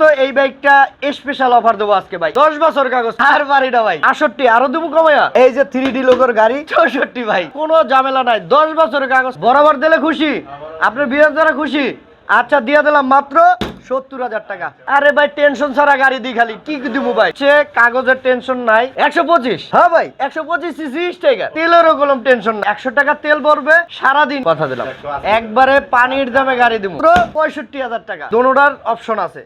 তো এই বাইকটা স্পেশাল অফার দেবো আজকে ভাই। দশ বছর কাগজ, আর বাড়িটা ভাই। আষট্টি, আরও দেবো এই যে থ্রি ডি লোকের গাড়ি, চৌষট্টি ভাই। কোনো ঝামেলা নাই। দশ কাগজ, বরাবর দিলে খুশি। আপনার দ্বারা খুশি। আচ্ছা দিলাম মাত্র সত্তর হাজার টাকা। আরে ভাই টেনশন ছাড়া গাড়ি খালি। কি ভাই? সে কাগজের টেনশন নাই। একশো পঁচিশ। হ্যাঁ ভাই, একশো পঁচিশ সিসি স্টেকার তেলেরও কোনো টেনশন নাই। একশো টাকা তেল ভরবে, সারাদিন কথা দিলাম। একবারে পানির দামে গাড়ি দিব। পঁয়ষট্টি হাজার টাকা। দোনোটার অপশন আছে।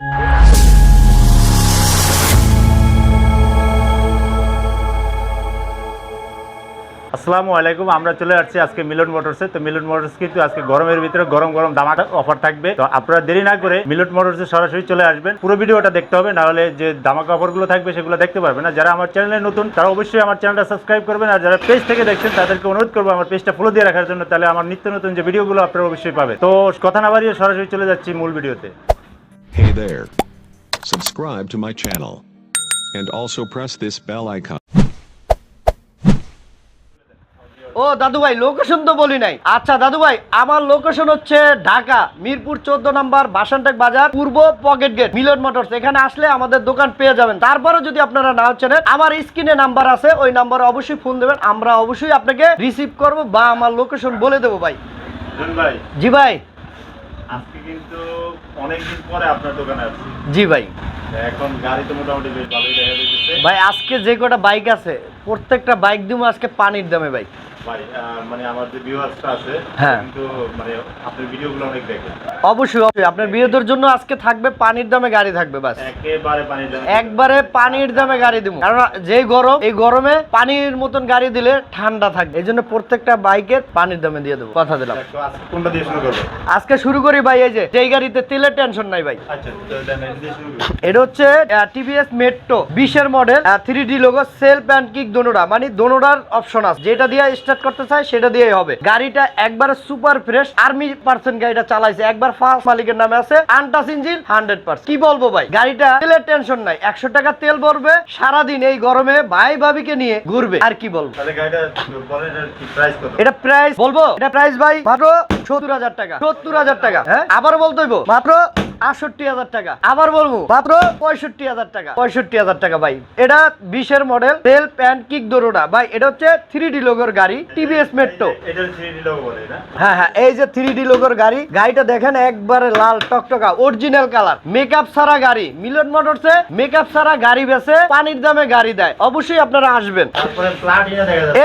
আসসালামু আলাইকুম। আমরা চলে আসছি আজকে মিলন মোটরসে। তো মিলন মোটরস কিন্তু আজকে গরমের ভিতরে গরম গরম দামাকা অফার থাকবে। তো আপনারা দেরি না করে মিলন মোটরসে সরাসরি চলে আসবেন। পুরো ভিডিওটা দেখতে হবে, না হলে যে দামাকা অফারগুলো থাকবে সেগুলো দেখতে পারবেন না। যারা আমার চ্যানেলে নতুন, তারা অবশ্যই আমার চ্যানেলটা সাবস্ক্রাইব করবেন। আর যারা পেজ থেকে দেখছেন, তাদেরকে অনুরোধ করব আমার পেজটা ফলো দিয়ে রাখার জন্য, তাহলে আমার নিত্য নতুন যে ভিডিওগুলো আপনারা অবশ্যই পাবে তো কথা না বাড়িয়ে সরাসরি চলে যাচ্ছি মূল ভিডিওতে. Subscribe to my channel. And also press this bell icon. ও দাদু ভাই লোকেশন তো বলি নাই। আচ্ছা দাদু ভাই আমার লোকেশন হচ্ছে ঢাকা মিরপুর চোদ্দ নাম্বার বাসানটেক বাজার পূর্ব পকেট গেট মিলন মোটরস। এখানে আসলে আমাদের দোকান পেয়ে যাবেন। তারপরে যদি আপনারা না চেনেন আমার স্ক্রিনে নাম্বার আছে ওই নাম্বারে অবশ্যই ফোন দেবেন। আমরা অবশ্যই আপনাকে রিসিভ করব বা আমার লোকেশন বলে দেবো ভাই। ভাই। জি ভাই। আজকে কিন্তু অনেকদিন পরে আপনার দোকানে আসছি। জি ভাই। এখন গাড়ি তো মোটামুটি বেশ ভালোই দেখা যাচ্ছে ভাই আজকে যে কটা বাইক আছে প্রত্যেকটা বাইক দিব আজকে পানির দামে ভাই। ভাই মানে ভিউয়ার্সটা আছে হ্যাঁ। কিন্তু মানে আপনার ভিডিওগুলো অনেক দেখে অবশ্যই অবশ্যই। আপনার বিয়েদের জন্য আজকে থাকবে পানির দামে গাড়ি থাকবে বাস। একেবারে পানি দাম। একবারে পানির দামে গাড়ি দিব। কারণ যে গরম এই গরমে পানির মতন গাড়ি দিলে ঠান্ডা থাকবে এই জন্য প্রত্যেকটা বাইকের পানির দামে দিয়ে দেবো। কথা দিলাম। আজকে কোনটা দিয়ে শুরু করব? আজকে শুরু করি ভাই এই যে যেই গাড়িতে তেলের টেনশন নাই ভাই। আচ্ছা এটা হচ্ছে টিভিএস মেট্রো বিশের model three D logo self and kick দোনোটা মানে দোনোটার অপশন আছে। যেটা দিয়ে স্টার্ট করতে চাই সেটা দিয়েই হবে। গাড়িটা একবার সুপার ফ্রেশ আর্মি পার্সেন্ট গাড়িটা চালাইছে। একবার ফার্স্ট মালিকের নামে আছে আনটাস ইঞ্জিন হান্ড্রেড পার্সেন্ট কি বলব ভাই? গাড়িটা তেলের টেনশন নাই। একশো টাকা তেল ভরবে সারাদিন এই গরমে ভাই ভাবিকে নিয়ে ঘুরবে। আর কি বলব? এটা প্রাইস বলব? এটা প্রাইস ভাই মাত্র সত্তর হাজার টাকা। সত্তর হাজার টাকা হ্যাঁ? আবার বলতে হইব মাত্র আটষট্টি হাজার টাকা। আবার বলব মাত্র পঁয়ষট্টি হাজার টাকা। পঁয়ষট্টি হাজার টাকা ভাই। এটা বিশের মডেল তেল প্যান্ট কিক দোরোটা ভাই এটা হচ্ছে থ্রি ডি লোগোর গাড়ি টিভিএস মেট্রো হ্যাঁ হ্যাঁ এই যে থ্রি ডি লোগোর গাড়ি গাড়িটা দেখেন একবারে লাল টকটকা অরিজিনাল কালার মেকআপ ছাড়া গাড়ি। মিলন মোটরসে মেকআপ ছাড়া গাড়ি বেছে পানির দামে গাড়ি দেয়। অবশ্যই আপনারা আসবেন।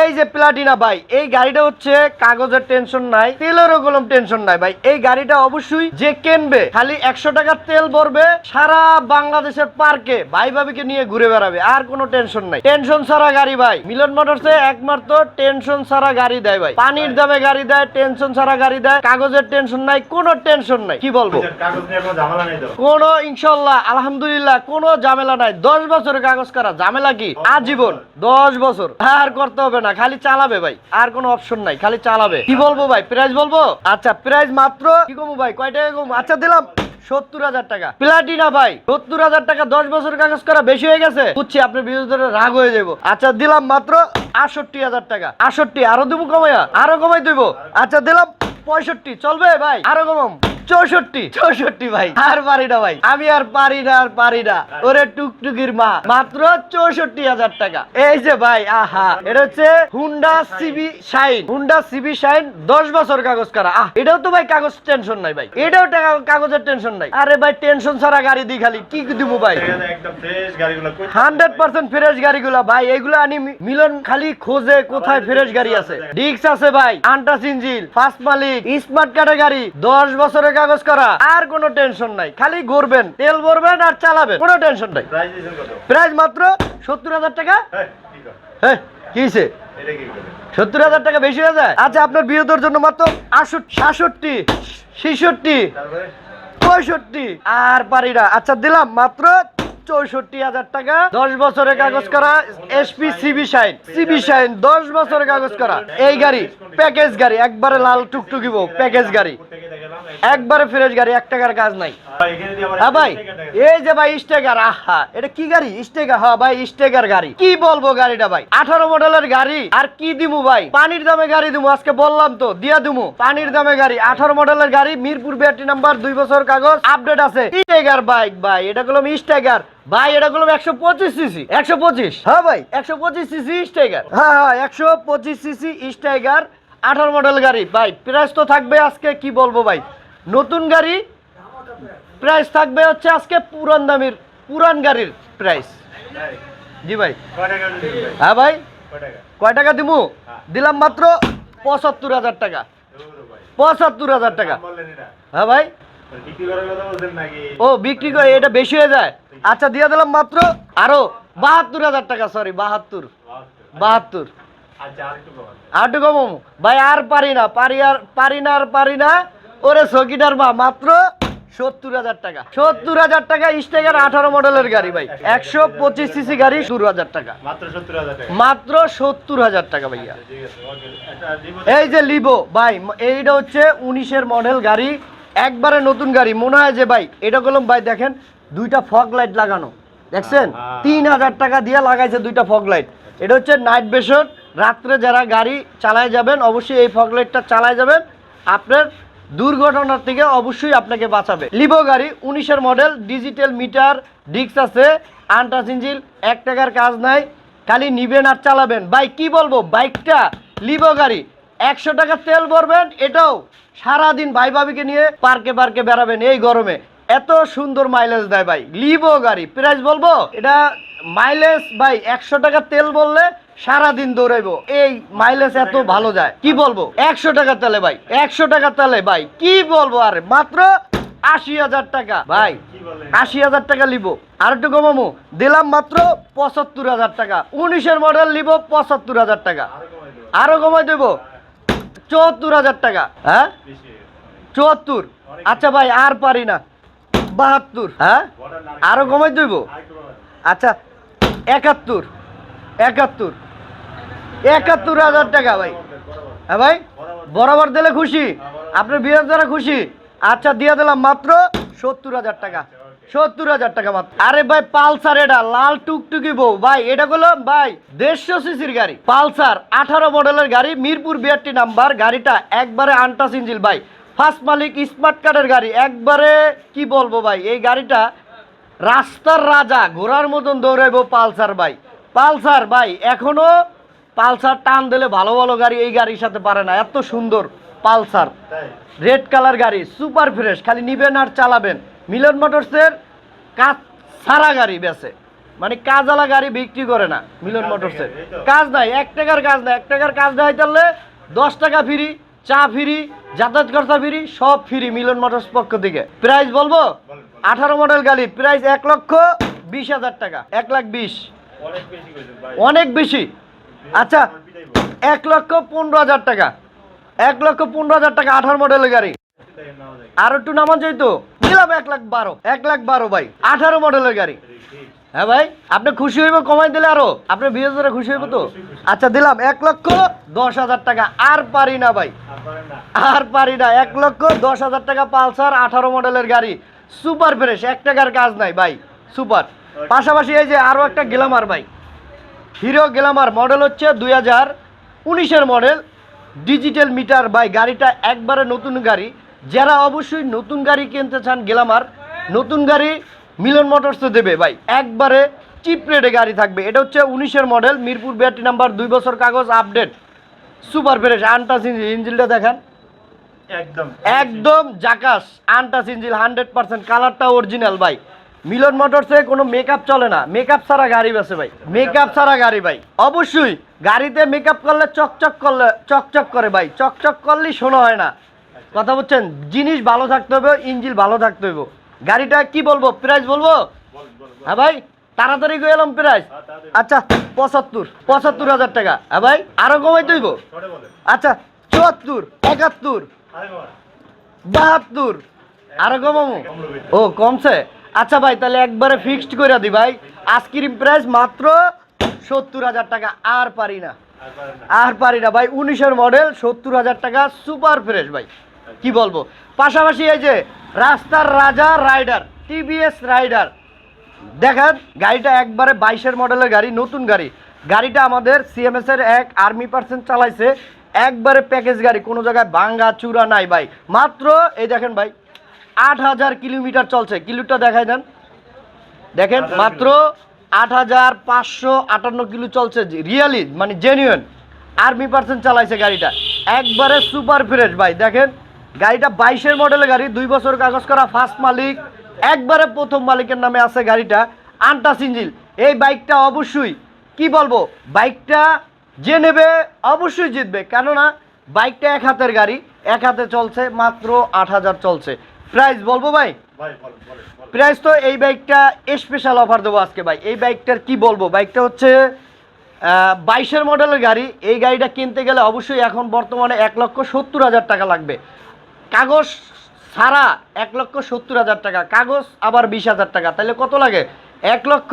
এই যে প্লাটিনা ভাই এই গাড়িটা হচ্ছে কাগজের টেনশন নাই তেলেরও কোনো টেনশন নাই ভাই। এই গাড়িটা অবশ্যই যে কিনবে খালি একশো টাকার তেল ভরবে সারা বাংলাদেশের পার্কে ভাই ভাবিকে নিয়ে ঘুরে বেড়াবে আর কোনো টেনশন নাই। টেনশন ছাড়া গাড়ি ভাই। মিলন মোটরসে একমাত্র টেনশন ছাড়া গাড়ি দেয় ভাই। পানির দামে গাড়ি দেয় টেনশন ছাড়া গাড়ি দেয় কাগজের টেনশন নাই কোনো টেনশন নাই। কি বলব? কোনো ইনশাল্লাহ আলহামদুলিল্লাহ কোনো ঝামেলা নাই। দশ বছরের কাগজ করা? ঝামেলা কি? আজীবন। দশ বছর। আর করতে হবে না খালি চালাবে ভাই। আর কোনো অপশন নাই খালি চালাবে। কি বলব ভাই? প্রাইস বলব? আচ্ছা প্রাইস মাত্র কি কমু ভাই? কয় টাকা কমু? আচ্ছা দিলাম। সত্তর হাজার টাকা। প্লাটিনা ভাই, সত্তর হাজার টাকা দশ বছর কাগজ করা বেশি হয়ে গেছে? বুঝছি আপনার বিরোধীরা রাগ হয়ে যাব আচ্ছা দিলাম মাত্র আটষট্টি হাজার টাকা। আটষট্টি, আরও দেবো কমাইয়া? আরও কমাই দেব। আচ্ছা দিলাম পঁয়ষট্টি, চলবে ভাই, আরও কমাম। চৌষট্টি। চৌষট্টি ভাই আর পারি না ভাই। আমি আর পারি না আর পারি না। ওরে টুকটুকির মা মাত্র চৌষট্টি হাজার টাকা। এই যে ভাই আহা। এটা হচ্ছে Honda CB Shine Honda CB Shine দশ বছর কাগজ করা। আহ এটাও তো ভাই কাগজ টেনশন নাই ভাই। এটাও টাকা- কাগজের টেনশন নাই। আরে ভাই টেনশন ছাড়া গাড়ি দি খালি। কি দিব ভাই? হান্ড্রেড পার্সেন্ট ফ্রেশ গাড়িগুলো। ভাই এগুলো আনি মিলন খালি খোঁজে কোথায় ফ্রেশ গাড়ি আছে। ডিক্স আছে ভাই আন্টাস ইঞ্জিন ফার্স্ট মালিক স্মার্ট কার্ডের গাড়ি দশ বছরের কাগজ করা। আর কোনো টেনশন নাই। খালি ঘুরবেন তেল ভরবেন আর চালাবেন। কোনো টেনশন নাই। প্রাইস মাত্র সত্তর হাজার টাকা? হ্যাঁ কি কর? হ্যাঁ সত্তর হাজার টাকা বেশি হয়ে যায়? আচ্ছা আপনার বিরোধের জন্য মাত্র সাতষট্টি ছিষট্টি পঁয়ষট্টি। আর পারিরা আচ্ছা দিলাম। মাত্র চৌষট্টি হাজার টাকা। দশ বছরের কাগজ করা SP CB Shine CB Shine দশ বছরের কাগজ করা। এই গাড়ি প্যাকেজ গাড়ি, একবারে লাল টুকটুকিব প্যাকেজ গাড়ি। একবারে ফ্রেশ গাড়ি, এক টাকার কাজ নাই। হ্যাঁ ভাই, এই যে ভাই স্টেকার আহা, এটা কি গাড়ি? স্টেকার হ্যাঁ ভাই স্টেকার গাড়ি। কি বলব গাড়িটা ভাই? আঠারো মডেলের গাড়ি, আর কি দিমু ভাই? পানির দামে গাড়ি দিমু, আজকে বললাম তো, দিয়া দিমু। পানির দামে গাড়ি, আঠারো মডেলের গাড়ি, মিরপুর ব্যাটারি নাম্বার দুই বছর কাগজ আপডেট আছে। স্টেকার বাইক ভাই, এটা গুলো স্টেকার ভাই এটা গুলো একশো পঁচিশ সিসি। একশো পঁচিশ? হ্যাঁ ভাই। একশো পঁচিশ সিসি স্টেকার হ্যাঁ হ্যাঁ একশো পঁচিশ সিসি স্টেকার আঠারো মডেল গাড়ি। ভাই প্রাইস তো থাকবে আজকে কি বলব ভাই? নতুন গাড়ি প্রাইস থাকবে হচ্ছে আজকে পুরান দামির পুরান গাড়ির প্রাইস জি ভাই? হ্যাঁ ভাই। কয় টাকা? দিমু? দিলাম মাত্র পঁচাত্তর হাজার টাকা। পঁচাত্তর হাজার টাকা? হ্যাঁ ভাই। ও বিক্রি করে এটা বেশি হয়ে যায়। আচ্ছা দিয়ে দিলাম মাত্র আরও বাহাত্তর হাজার টাকা সরি বাহাত্তর। বাহাত্তর। আচ্ছা। আটু কমু ভাই আর পারি না পারি আর পারি না আর পারি না। ওরে সকিটার মা মাত্র সত্তর হাজার টাকা। সত্তর হাজার টাকা স্টেগার আঠারো মডেলের গাড়ি ভাই। একশো পঁচিশ সিসি গাড়ি শুরু হাজার টাকা। মাত্র 70,000 টাকা। মাত্র সত্তর হাজার টাকা ভাইয়া। দিব এই যে লিবো ভাই এইটা হচ্ছে উনিশের মডেল গাড়ি। একবারে নতুন গাড়ি মনে হয় যে ভাই এটা কলম ভাই দেখেন দুইটা ফগ লাইট লাগানো। দেখছেন। তিন হাজার টাকা দিয়ে লাগাইছে দুইটা ফগ লাইট এটা হচ্ছে নাইট বেসর রাত্রে যারা গাড়ি চালায় যাবেন অবশ্যই এই ফগ লাইটটা চালায় যাবেন। আপনার দুর্ঘটনার থেকে অবশ্যই আপনাকে বাঁচাবে। লিভো গাড়ি উনিশের মডেল ডিজিটাল মিটার ডিস্ক আছে ইঞ্জিল এক টাকার কাজ নাই। খালি নিবেন আর চালাবেন। ভাই কি বলব? বাইকটা লিভো গাড়ি। একশো টাকা তেল ভরবেন, এটাও সারাদিন ভাই ভাবিকে নিয়ে পার্কে পার্কে বেড়াবেন এই গরমে। এত সুন্দর মাইলেজ দেয় ভাই। লিবো গাড়ি। প্রাইস বলব? এটা মাইলেজ ভাই, একশো টাকা তেল বললে সারাদিন দৌড়াইবো। এই মাইলেজ এত ভালো যায়। কি বলব? একশো টাকা তেলে ভাই, একশো টাকা তেলে ভাই। কি বলব আরে? মাত্র আশি হাজার টাকা। ভাই, আশি হাজার টাকা লিবো আর একটু কমামু। দিলাম মাত্র পঁচাত্তর হাজার টাকা। উনিশের মডেল লিব পঁচাত্তর হাজার টাকা। আরও কমাই দেবো। চুয়াত্তর হাজার টাকা হ্যাঁ? চুয়াত্তর। আচ্ছা ভাই আর পারি না। বাহাত্তর হ্যাঁ? বর্ডার না- আরও কমাই দেবো? আরেকটু আচ্ছা একাত্তর একাত্তর একাত্তর হাজার টাকা ভাই। হ্যাঁ ভাই? বরাবর দিলে। খুশি। আপনার বিয়ের দ্বারা খুশি। আচ্ছা দিয়ে দিলাম মাত্র সত্তর হাজার টাকা। সত্তর হাজার টাকা মাত্র। আরে ভাই পালসার এটা লাল টুকটুকি বউ। ভাই এটা গুলো ভাই দেড়শো সিসির গাড়ি। পালসার আঠারো মডেলের গাড়ি মিরপুর বিআরটি নাম্বার গাড়িটা একবারে আনটাস ইঞ্জিল ভাই। ফার্স্ট মালিক স্মার্ট কার্ডের গাড়ি। একবারে কি বলব ভাই এই গাড়িটা রাস্তার রাজা ঘোড়ার মতন দৌড়াইবো পালসার ভাই। পালসার ভাই এখনও পালসার টান দিলে ভালো ভালো গাড়ি এই গাড়ির সাথে পারে না। এত সুন্দর পালসার। রেড কালার গাড়ি সুপার ফ্রেশ খালি নিবেন আর চালাবেন। মিলন মোটরসের কাজ সারা গাড়ি বেছে মানে কাজালা গাড়ি বিক্রি করে না মিলন মোটরসের নাই। কাজ নাই, এক টাকার কাজ নাই এক টাকার কাজ দেয় তাহলে দশ টাকা ফ্রি, চা ফ্রি, যাতায়াত খরচা ফ্রি, সব ফ্রি মিলন মোটরস পক্ষ থেকে প্রাইস বলব। আঠারো মডেল গাড়ি, প্রাইস এক লক্ষ বিশ হাজার টাকা, এক লাখ বিশ অনেক বেশি আচ্ছা এক লক্ষ পনেরো হাজার টাকা, এক লক্ষ পনেরো হাজার টাকা আঠারো মডেলের গাড়ি। আর একটু নামান যাইতো দিলাম এক লাখ বারো। এক লাখ বারো ভাই। আঠারো মডেলের গাড়ি। হ্যাঁ ভাই, আপনি খুশি হইব কমাই দিলে আরও। আপনার বিয়ে খুশি হইব তো? আচ্ছা দিলাম এক লক্ষ দশ হাজার টাকা। আর পারি না ভাই। আর পারি না। এক লক্ষ দশ হাজার টাকা পালসার, আঠারো মডেলের গাড়ি। Super fresh. এক টাকার কাজ নাই ভাই। সুপার। পাশাপাশি এই যে আরও একটা গ্লামার ভাই। হিরো গ্লামার মডেল হচ্ছে দুই হাজার উনিশের মডেল ডিজিটাল মিটার ভাই। গাড়িটা একবারে নতুন গাড়ি। যারা অবশ্যই নতুন গাড়ি কিনতে চান গ্লামার নতুন গাড়ি মিলন মোটরসে দেবে ভাই। একবারে চিপ রেটে গাড়ি থাকবে। এটা হচ্ছে উনিশের মডেল মিরপুর ব্যাটারি নাম্বার দুই বছর কাগজ আপডেট সুপার ফ্রেশ আনটাস ইঞ্জিলটা দেখান। একদম। একদম জাকাস আনটাস ইঞ্জিল হান্ড্রেড পার্সেন্ট কালারটা অরিজিনাল ভাই। মিলন মোটরসে কোনো মেকআপ চলে না। মেকআপ ছাড়া গাড়ি বেছে ভাই। মেকআপ ছাড়া গাড়ি ভাই। অবশ্যই গাড়িতে মেকআপ করলে চকচক করলে চকচক করে ভাই। চকচক করলেই শোনা হয় না। কথা বলছেন, জিনিস ভালো থাকতে হবে ইঞ্জিল ভালো থাকতে হবে গাড়িটা কি বলব প্রাইস বলব। হ্যাঁ ভাই, তাড়াতাড়ি গিয়ে এলাম প্রাইস আচ্ছা পঁচাত্তর পঁচাত্তর হাজার টাকা। হ্যাঁ ভাই, আরও কমাই তৈব আচ্ছা চুয়াত্তর, একাত্তর, বাহাত্তর, আরও কমামু। ও, কমছে? আচ্ছা ভাই, তাহলে একবারে ফিক্সড করে দি ভাই। আইসক্রিম প্রাইস মাত্র সত্তর হাজার টাকা, আর পারি না। আর পারি না। ভাই, উনিশের মডেল সত্তর হাজার টাকা সুপার ফ্রেশ ভাই। কি বলব? পাশাপাশি এই যে রাস্তার রাজা রাইডার টিভিএস রাইডার। দেখেন গাড়িটা একবারে বাইশের মডেলের গাড়ি নতুন গাড়ি। গাড়িটা আমাদের সিএমএস এর এক আর্মি পার্সেন্ট চালাইছে একবারে প্যাকেজ গাড়ি কোনো জায়গায় ভাঙ্গা চূড়া নাই ভাই। মাত্র এই দেখেন ভাই আট হাজার কিলোমিটার চলছে। কিলোটা দেখাই দেন। দেখেন মাত্র আট হাজার পাঁচশো আটান্ন কিলো চলছে রিয়েলি মানে জেনুইন আর্মি পার্সেন্ট চালাইছে গাড়িটা। একবারে সুপার ফ্রেশ ভাই দেখেন। গাড়িটা বাইশের মডেলের গাড়ি দুই বছর কাগজ করা ফার্স্ট মালিক। একবারে প্রথম মালিকের নামে আছে গাড়িটা আনটাস ইঞ্জিল এই বাইকটা অবশ্যই কি বলব বাইকটা যে নেবে অবশ্যই জিতবে। কেননা বাইকটা এক হাতের গাড়ি এক হাতে চলছে মাত্র আট হাজার চলছে। প্রাইস বলব ভাই? প্রাইস তো এই বাইকটা স্পেশাল অফার দেবো আজকে ভাই। এই বাইকটার কি বলব বাইকটা হচ্ছে বাইশের মডেলের গাড়ি। এই গাড়িটা কিনতে গেলে অবশ্যই এখন বর্তমানে এক লক্ষ সত্তর হাজার টাকা লাগবে। কাগজ ছাড়া এক লক্ষ সত্তর হাজার টাকা কাগজ আবার বিশ হাজার টাকা। তাহলে কত লাগে? এক লক্ষ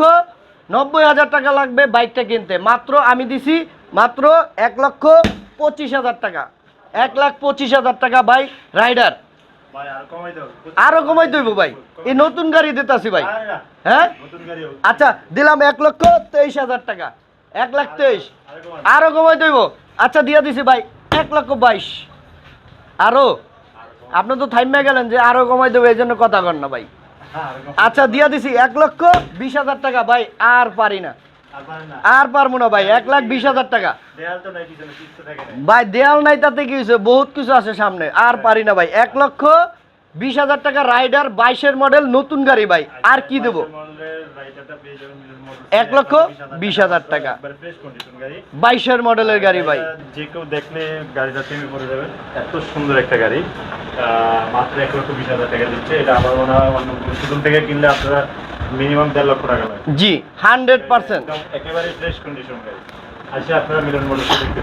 নব্বই হাজার টাকা লাগবে বাইকটা কিনতে। মাত্র আমি দিছি মাত্র এক লক্ষ পঁচিশ হাজার টাকা। এক লাখ পঁচিশ হাজার টাকা বাইক রাইডার। আর কমাই দইব ভাই। এই নতুন গাড়ি দিতেছি ভাই। হ্যাঁ। আচ্ছা দিলাম এক লক্ষ তেইশ হাজার টাকা। এক লাখ তেইশ। আরে কমাই দইব আচ্ছা দিয়ে দিছি ভাই এক লক্ষ বাইশ। আরও? আপনি তো থাইমে গেলেন যে আরও কমাই দেবো এই জন্য কথা কর না ভাই হ্যাঁ। আচ্ছা দিয়া দিছি এক লক্ষ বিশ হাজার টাকা ভাই আর পারি না আর পারেন না। আর পারব না ভাই এক লাখ বিশ হাজার টাকা। ভাই দেয়াল নাই তাতে কি হয়েছে বহুত কিছু আছে সামনে আর পারি না ভাই এক লক্ষ বিশ হাজার টাকা রাইডার বাইশের মডেল নতুন গাড়ি ভাই। আর কি দেবো। এক লক্ষ বিশ হাজার টাকা। বাইশের মডেলের গাড়ি ভাই। যে কেউ দেখলে গাড়িটা প্রেমে পড়ে যাবেন এত সুন্দর একটা গাড়ি। মাত্র এক লক্ষ বিশ হাজার টাকা দিচ্ছে। এটা আমার মনে হয় অন্য শোরুম থেকে কিনলে আপনারা মিনিমাম দেড় লক্ষ টাকা লাগে জি হান্ড্রেড পার্সেন্ট একেবারে ফ্রেশ কন্ডিশন গাড়ি। আসে আপনারা মিলন মোটরসে দেখতে